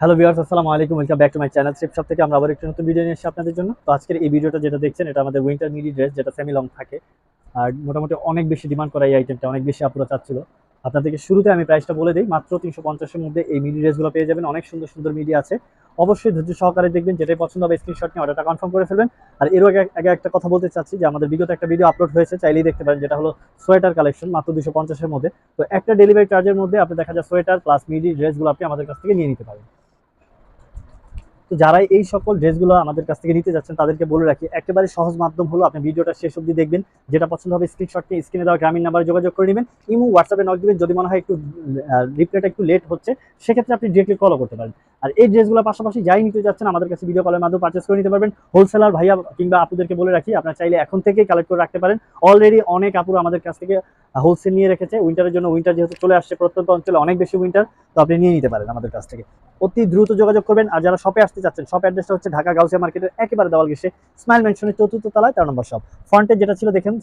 Hello viewers আসসালামু আলাইকুম। Welcome back to my channel shop থেকে আমরা আবার একটু নতুন ভিডিও নিয়ে এসেছি আপনাদের জন্য। তো আজকের এই ভিডিওটা যেটা দেখছেন, এটা আমাদের উইন্টার মিডি ড্রেস যেটা সেমি লং থাকে। আর মোটামুটি অনেক বেশি ডিমান্ড করা এই আইটেমটা অনেক বেশি আপুরা চাচ্ছিল। আপনাদেরকে শুরুতে আমি প্রাইসটা বলে দিই, মাত্র তিনশো পঞ্চাশের মধ্যে এই মিডি ড্রেসগুলো পেয়ে যাবেন। অনেক সুন্দর সুন্দর মিডি আছে। অবশ্যই ধৈর্য সহকারে দেখবেন, যেটাই পছন্দ হবে স্ক্রিনশট নিয়ে অর্ডারটা কনফার্ম করে ফেলবেন। আর এর আগে আগে একটা কথা বলতে চাচ্ছি যে, আমাদের বিগত একটা ভিডিও আপলোড হয়েছে, চাইলেই দেখতে পারেন, যেটা হলো সোয়েটার কালেকশন মাত্র দুশো পঞ্চাশের মধ্যে। তো একটা ডেলিভারি চার্জের মধ্যে আপনি দেখা যায় সোয়েটার প্লাস মিডি ড্রেসগুলো আপনি আমাদের কাছ থেকে নিয়ে নিতে পারেন। তো যারাই এই সকল ড্রেসগুলো আমাদের কাছ থেকে নিতে যাচ্ছেন, তাদেরকে বলে রাখি, একেবারে সহজ মাধ্যম হলো আপনি ভিডিওটা শেষ অব্দি দেখবেন। যেটা পছন্দ হবে স্ক্রিনশট নিয়ে স্ক্রিনে দেওয়া গ্রামীণ নাম্বারে যোগাযোগ করে নেবেন। ইমো হোয়াটসঅ্যাপে নক দেবেন, যদি মনে হয় একটু রিপ্লাইটা একটু লেট হচ্ছে, সেক্ষেত্রে আপনি ডিরেক্টলি কলও করতে পারেন। আর এই ড্রেসগুলো পাশাপাশি যাই নিতে যাচ্ছেন, আমাদের কাছে ভিডিও কলের মাধ্যমে পারচেস করে নিতে পারবেন। হোলসেলার ভাইয়া কিংবা আপুদেরকে বলে রাখি, আপনারা চাইলে এখন থেকেই কালেক্ট করে রাখতে পারেন। অলরেডি অনেক আপুরা আমাদের কাছ থেকে হোলসেল নিয়ে রেখেছে। উইন্টারের জন্য উইন্টার যেহেতু চলে আসছে প্রত্যন্ত অঞ্চলে অনেক বেশি উইন্টার তো আপনি নিয়ে নিতে পারেন আমাদের কাছ থেকে। অতি দ্রুত যোগাযোগ করবেন। আর যারা শপে আসতে চাচ্ছেন শপ অ্যাড্রেসটা হচ্ছে ঢাকা গাউসিয়া মার্কেটের একেবারে দেওয়াল গেছে স্মাইল মেনশনের চতুর্থ তলায় তেরো নম্বর শপ ফ্রন্টে যেটা ছিল, দেখেন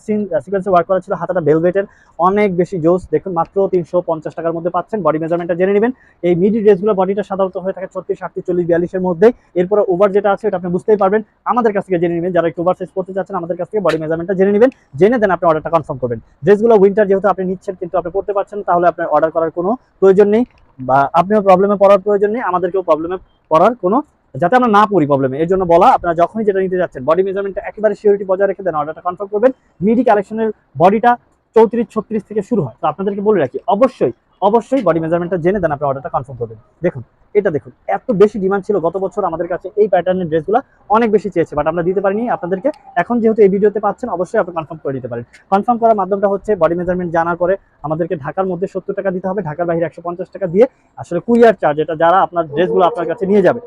সিকোয়েন্সে ওয়ার্ক করা ছিল হাতাটা বেলভেটের অনেক বেশি জোস, দেখুন, মাত্র তিনশো পঞ্চাশ টাকার মধ্যে পাচ্ছেন। বডি মেজারমেন্টটা জেনে নেবেন। এই মিডি ড্রেসগুলো বডিটা সাধারণত হয়ে থাকে ছত্রিশ, আটত্রিশ, চল্লিশ, বিয়াল্লিশের মধ্যে এরপরে ওভার যেটা আছে, এটা আপনি বুঝতেই পারবেন। আমাদের কাছ থেকে জেনে নেবেন। যারা একটু ওভার সাইজ করতে চাচ্ছেন, আমাদের কাছ থেকে বডি মেজারমেন্টটা জেনে নেবেন। জেনে দেন আপনি অর্ডারটা কনফার্ম করবেন। ড্রেসগুলো উইন্টার যেহেতু আপনি নিচ্ছেন, কিন্তু আপনি করতে পারছেন, তাহলে আপনার অর্ডার করার কোনো প্রয়োজন নেই বা আপনিও প্রবলেমে পড়ার প্রয়োজন নেই। আমাদেরকেও প্রবলেমে পড়ার কোনো যাতে আমরা না পড়ি প্রবলেমে এর জন্য বলা, আপনারা যখনই যেটা নিতে যাচ্ছেন বডি মেজারমেন্টটা একেবারে সিওরিটি বজায় রেখে দেন অর্ডারটা কনফার্ম করবেন। মিডি কালেকশনের বডিটা চৌত্রিশ, ছত্রিশ থেকে শুরু হয়। তো আপনাদেরকে বলে রাখি, অবশ্যই অবশ্যই বডি মেজারমেন্টটা জেনে দেন আপনি অর্ডারটা কনফার্ম করবেন। দেখুন এটা দেখুন, এত বেশি ডিমান্ড ছিল গত বছর আমাদের কাছে এই প্যাটার্নের ড্রেসগুলো অনেক বেশি চেয়েছে বাট আমরা দিতে পারিনি। আপনাদেরকে এখন যেহেতু এই ভিডিওতে পাচ্ছেন, অবশ্যই আপনি কনফার্ম করে দিতে পারেন। কনফার্ম করার মাধ্যমটা হচ্ছে বডি মেজারমেন্ট জানার পরে আমাদেরকে ঢাকার মধ্যে সত্তর টাকা দিতে হবে, ঢাকার বাইরে একশো পঞ্চাশ টাকা দিয়ে আসলে কুরিয়ার চার্জ এটা যারা আপনার ড্রেসগুলো আপনার কাছে নিয়ে যাবে।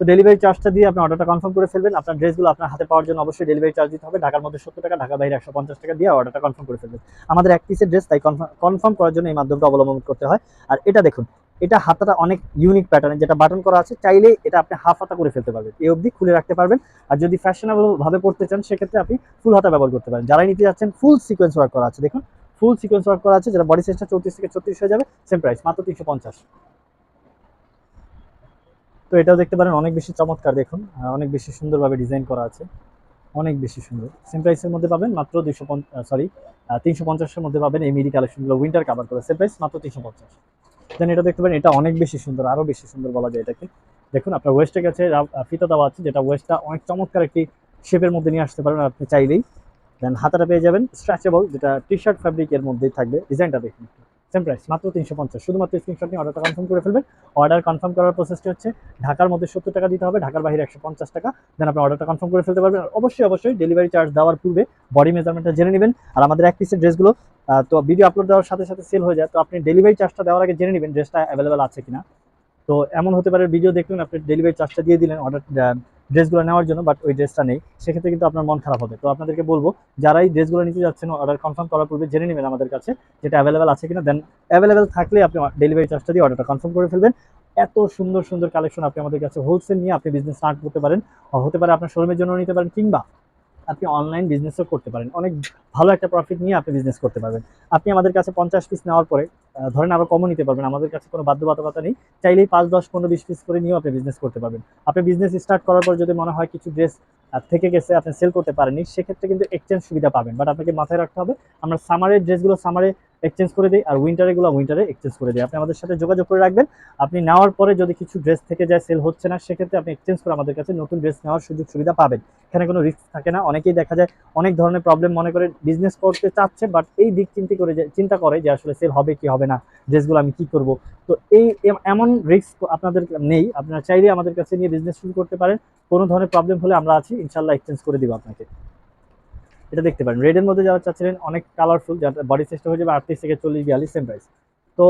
তো ডেলিভারি চার্জটা দিয়ে আপনি অর্ডারটা কনফার্ম করে ফেলবেন। আপনার ড্রেসগুলো আপনার হাতে পাওয়ার জন্য অবশ্যই ডেলিভারি চার্জ দিতে হবে। ঢাকার মধ্যে সত্তর টাকা, ঢাকার বাইরে একশো পঞ্চাশ টাকা দিয়ে অর্ডারটা কনফার্ম করে ফেলবেন। আমাদের এক পিসের ড্রেস তাই কনফার্ম করার জন্য এই মাধ্যমটা অবলম্বন করতে হয়। আর এটা দেখুন এটা হাতাটা অনেক ইউনিক প্যাটার্নের যেটা বাটন করা আছে, চাইলে এটা আপনি হাফ হাতা করে ফেলতে পারবেন। এই অবধি খুলে রাখতে পারবেন। আর যদি ফ্যাশনেবল ভাবে পড়তে চান, সেক্ষেত্রে আপনি ফুল হাতা ব্যবহার করতে পারেন। যারাই নিতে যাচ্ছেন ফুল সিকোয়েন্স ওয়ার্ক করা আছে। দেখুন ফুল সিকোয়েন্স ওয়ার্ক করা আছে, যেটা বডি সাইজটা চৌত্রিশ থেকে ছত্রিশ হয়ে যাবে সেম প্রাইস মাত্র তিনশো পঞ্চাশ। তো এটাও দেখতে পারেন, অনেক বেশি চমৎকার দেখুন। অনেক বেশি সুন্দরভাবে ডিজাইন করা আছে। অনেক বেশি সুন্দর। সেম প্রাইসের মধ্যে পাবেন মাত্র দুইশো সরি তিনশো পঞ্চাশের মধ্যে পাবেন এই মিডি কালেকশনগুলো উইন্টার কাভার করে। সেম প্রাইস মাত্র তিনশো পঞ্চাশ। দেন এটা দেখতে পারেন, এটা অনেক বেশি সুন্দর আরও বেশি সুন্দর বলা যায় এটাকে। দেখুন, আপনার ওয়েস্টের কাছে রা- ফিতা দেওয়া আছে, যেটা ওয়েস্টটা অনেক চমৎকার একটি শেপের মধ্যে নিয়ে আসতে পারেন আপনি চাইলেই। দেন হাতাটা পেয়ে যাবেন স্ট্রেচেবল যেটা টি শার্ট ফ্যাব্রিকের মধ্যেই থাকবে। ডিজাইনটা দেখুন সেম প্রাইস, মাত্র তিনশো পঞ্চাশ। শুধুমাত্র স্ক্রিনশট নিয়ে অর্ডারটা কনফার্ম করে ফেলবেন। অর্ডার কনফার্ম করার প্রসেসটি হচ্ছে, ঢাকার মধ্যে সত্তর টাকা দিতে হবে, ঢাকার বাইরে একশো পঞ্চাশ টাকা। দেন আপনি অর্ডারটা কনফার্ম করে ফেলতে পারবেন। অবশ্যই অবশ্যই ডেলিভারি চার্জ দেওয়ার পূর্বে বডি মেজারমেন্টটা জেনে নেবেন। আর আমাদের এক পিসের ড্রেসগুলো তো ভিডিও আপলোড দেওয়ার সাথে সাথে সেল হয়ে যায়। তো আপনি ডেলিভারি চার্জটা দেওয়ার আগে জেনে নেবেন ড্রেসটা অ্যাভেলেবেল আছে কিনা। তো এমন হতে পারে ভিডিও দেখলেন, আপনি ডেলিভারি চার্জটা দিয়ে দিলেন অর্ডার ড্রেসগুলো নেওয়ার জন্য বাট ওই ড্রেসটা নেই। সেক্ষেত্রে কিন্তু আপনার মন খারাপ হবে। তো আপনাদেরকে বলব, যারাই ড্রেসগুলো নিতে যাচ্ছেন অর্ডার কনফার্ম করার পূর্বে জেনে নেবেন আমাদের কাছে যেটা অ্যাভেলেবেল আছে কিনা। দেন অ্যাভেলেবেল থাকলে আপনি ডেলিভারি চার্জটা দিয়ে অর্ডারটা কনফার্ম করে ফেলবেন। এত সুন্দর সুন্দর কালেকশন আপনি আমাদের কাছে হোলসেল নিয়ে আপনি বিজনেস স্টার্ট করতে পারেন। হতে পারে আপনার শোরুমের জন্য নিতে পারেন, কিংবা আপনি অনলাইন বিজনেসও করতে পারেন। অনেক ভালো একটা প্রফিট নিয়ে আপনি বিজনেস করতে পারবেন। আপনি আমাদের কাছে পঞ্চাশ পিস নেওয়ার পরে ধরেন আরও কমও নিতে পারবেন। আমাদের কাছে কোনো বাধ্যবাধকতা নেই। চাইলেই পাঁচ, দশ, পনেরো, বিশ পিস করে নিয়েও আপনি বিজনেস করতে পারবেন। আপনি বিজনেস স্টার্ট করার পর যদি মনে হয় কিছু ড্রেস থেকে গেছে, আপনি সেল করতে পারেননি, সেক্ষেত্রে কিন্তু এক্সচেঞ্জ সুবিধা পাবেন। বাট আপনাকে মাথায় রাখতে হবে, আমরা সামারের ড্রেসগুলো সামারে এক্সচেঞ্জ করে দিই আর উইন্টারেগুলো উইন্টারে এক্সচেঞ্জ করে দিই। আপনি আমাদের সাথে যোগাযোগ করে রাখবেন। আপনি নেওয়ার পরে যদি কিছু ড্রেস থেকে যায় সেল হচ্ছে না, সেক্ষেত্রে আপনি এক্সচেঞ্জ করে আমাদের কাছে নতুন ড্রেস নেওয়ার সুযোগ সুবিধা পাবেন। এখানে কোনো রিস্ক থাকে না। অনেকেই দেখা যায় অনেক ধরনের প্রবলেম মনে করে বিজনেস করতে চাচ্ছে বাট এই দিক চিন্তা করে চিন্তা করে যে আসলে সেল হবে কি হবে না ড্রেসগুলো আমি কি করব? তো এই এমন রিস্ক আপনাদের নেই। আপনারা চাইলে আমাদের কাছে নিয়ে বিজনেস শুরু করতে পারেন। কোনো ধরনের প্রবলেম হলে আমরা আছি ইনশাল্লাহ এক্সচেঞ্জ করে দিব আপনাকে। এটা দেখতে পারেন। রেডের মধ্যে যারা চাচ্ছিলেন, অনেক কালারফুল যার বডি সাইজটা হয়ে যাবে আটত্রিশ থেকে চল্লিশ, বিয়াল্লিশ সেম প্রাইস তো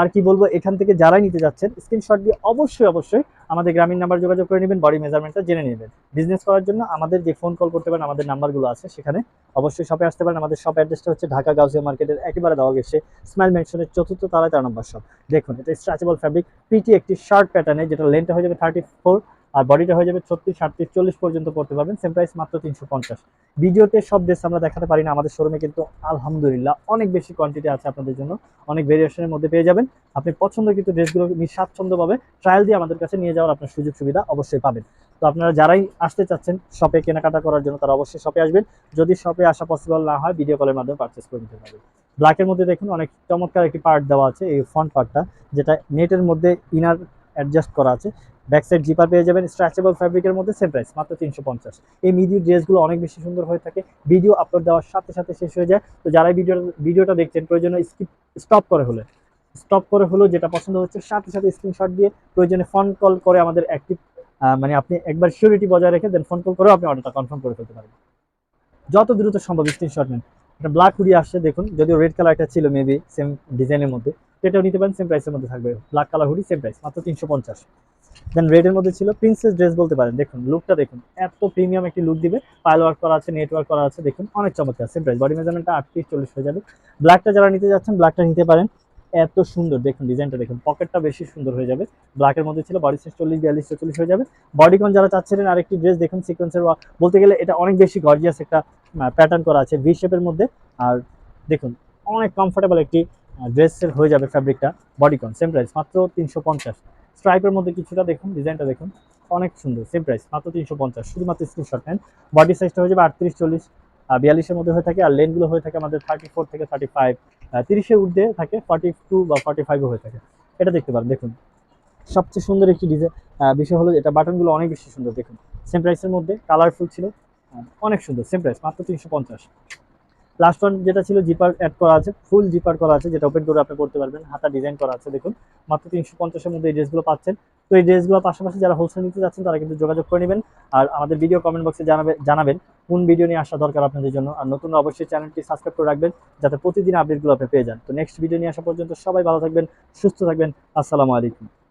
আর কি বলব, এখান থেকে যারাই নিতে যাচ্ছেন স্ক্রিনশট দিয়ে অবশ্যই অবশ্যই আমাদের গ্রামীণ নাম্বার যোগাযোগ করে নেবেন বডি মেজারমেন্টটা জেনে নেবেন। বিজনেস করার জন্য আমাদের যে ফোন কল করতে পারেন, আমাদের নাম্বারগুলো আছে সেখানে। অবশ্যই শপে আসতে পারেন। আমাদের শপ অ্যাড্রেসটা হচ্ছে ঢাকা গাউসিয়া মার্কেটের একেবারে দেওয়া গেছে। স্মাইল মেনশনের চতুর্থ তলায় তার নম্বর শপ দেখুন, এটা স্ট্রেচেবল ফ্যাব্রিক পিটি একটি শার্ট প্যাটার্নে যেটা লেন্থটা হয়ে যাবে থার্টি ফোর আর বডিটা হয়ে যাবে ছত্রিশ, আটত্রিশ, চল্লিশ পর্যন্ত পড়তে পারবেন সেম প্রাইস মাত্র তিনশো পঞ্চাশ। ভিডিওতে সব ড্রেস আমরা দেখাতে পারি না, আমাদের শোরুমে কিন্তু আলহামদুলিল্লাহ অনেক বেশি কোয়ান্টিটি আছে আপনাদের জন্য, অনেক ভেরিয়েশনের মধ্যে পেয়ে যাবেন। আপনি পছন্দ কিন্তু ড্রেসগুলো নিঃস্বাচ্ছন্দ্যভাবে ট্রায়াল দিয়ে আমাদের কাছে নিয়ে যাওয়ার আপনার সুযোগ সুবিধা অবশ্যই পাবেন। তো আপনারা যারাই আসতে চাচ্ছেন শপে কেনাকাটা করার জন্য, তারা অবশ্যই শপে আসবেন। যদি শপে আসা পসিবল না হয় ভিডিও কলের মাধ্যমে পারচেস করে নিতে পারবেন। ব্ল্যাকের মধ্যে দেখুন, অনেক চমৎকার একটি পার্ট দেওয়া আছে, এই ফ্রন্ট পার্টটা যেটা নেটের মধ্যে ইনার অ্যাডজাস্ট করা আছে। ব্যাক সাইড জিপার পেয়ে যাবেন স্ট্রেচেবল ফ্যাব্রিকের মধ্যে সেম প্রাইস মাত্র তিনশো পঞ্চাশ। এই মিডিও ড্রেসগুলো অনেক বেশি সুন্দর হয়ে থাকে। ভিডিও আপলোড দেওয়ার সাথে সাথে শেষ হয়ে যায়। তো যারা ভিডিও ভিডিওটা দেখছেন, প্রয়োজনে স্কিপ স্টপ করে হলে। স্টপ করে হলো যেটা পছন্দ হচ্ছে, সাথে সাথে স্ক্রিনশট দিয়ে প্রয়োজনে ফোন কল করে আমাদের অ্যাক্টিভ মানে আপনি একবার সিউরিটি বজায় রেখে দেন ফোন কল করেও আপনি অর্ডারটা কনফার্ম করে ফেলতে পারেন যত দ্রুত সম্ভব স্ক্রিনশট নেন। এটা ব্ল্যাক হুডি আসছে, দেখুন, যদিও রেড কালারটা ছিল মেবি সেম ডিজাইনের মধ্যে। তো এটাও নিতে পারেন সেম প্রাইসের মধ্যে থাকবে। Black colour hoodie same price মাত্র তিনশো পঞ্চাশ। দেন রেডের মধ্যে ছিল প্রিন্সেস ড্রেস বলতে পারেন। দেখুন লুকটা দেখুন, এত প্রিমিয়াম একটি লুক দিবে। পাইল ওয়ার্ক করা আছে নেটওয়ার্ক করা আছে, দেখুন, অনেক চমৎকার। সেম প্রাইস বডি মেজারমেন্টটা আটত্রিশ, চল্লিশ হয়ে যাবে। ব্ল্যাকটা যারা নিতে যাচ্ছেন ব্ল্যাকটা নিতে পারেন। এত সুন্দর, দেখুন ডিজাইনটা দেখুন পকেটটা বেশি সুন্দর হয়ে যাবে। ব্ল্যাকের মধ্যে ছিল বডি সাইজ চল্লিশ, বিয়াল্লিশ চল্লিশ হয়ে যাবে। বডিকন যারা চাচ্ছিলেন আরেকটি ড্রেস দেখুন সিকোয়েন্সের বলতে গেলে এটা অনেক বেশি গর্জিয়াস একটা প্যাটার্ন করা আছে ভি শেপের মধ্যে। আর দেখুন, অনেক কমফোর্টেবল একটি ড্রেসের হয়ে যাবে ফ্যাব্রিকটা বডিকন সেম প্রাইস মাত্র তিনশো পঞ্চাশ। স্ট্রাইপের মধ্যে কিছুটা দেখুন, ডিজাইনটা দেখুন, অনেক সুন্দর সেম প্রাইস মাত্র তিনশো পঞ্চাশ, শুধুমাত্র স্ক্রিনশট নেন। বডি সাইজটা হয়ে যাবে আটত্রিশ, চল্লিশ বিয়াল্লিশের মধ্যে হয়ে থাকে, আর লেনগুলো হয়ে থাকে আমাদের থার্টি ফোর থেকে থার্টি ফাইভ তিরিশের ঊর্ধ্বে থাকে ফর্টি টু বা ফর্টি ফাইভও হয়ে থাকে। এটা দেখতে পারেন, দেখুন। সবচেয়ে সুন্দর একটি ডিজাইন বিষয় হলো এটা বাটনগুলো অনেক বেশি সুন্দর, দেখুন। সেম প্রাইসের মধ্যে কালারফুল ছিল অনেক সুন্দর সেম প্রাইস মাত্র তিনশো পঞ্চাশ। লাস্ট ওয়ান যেটা ছিল জিপার অ্যাড করা আছে ফুল জিপার করা আছে, যেটা ওপেন করে আপনি করতে পারবেন। হাতা ডিজাইন করা আছে, দেখুন। মাত্র তিনশো পঞ্চাশের মধ্যে এই ড্রেসগুলো পাচ্ছেন। তো এই ড্রেসগুলোর পাশাপাশি যারা হোলসেল নিতে যাচ্ছেন, তারা কিন্তু যোগাযোগ করে নেবেন। আর আমাদের ভিডিও কমেন্ট বক্সে জানাবে জানাবেন কোন ভিডিও নিয়ে আসা দরকার আপনাদের জন্য। আর নতুন অবশ্যই চ্যানেলটি সাবস্ক্রাইব করে রাখবেন, যাতে প্রতিদিন আপডেটগুলো আপনি পেয়ে যান। তো নেক্সট ভিডিও নিয়ে আসা পর্যন্ত সবাই ভালো থাকবেন, সুস্থ থাকবেন। আসসালামু আলাইকুম।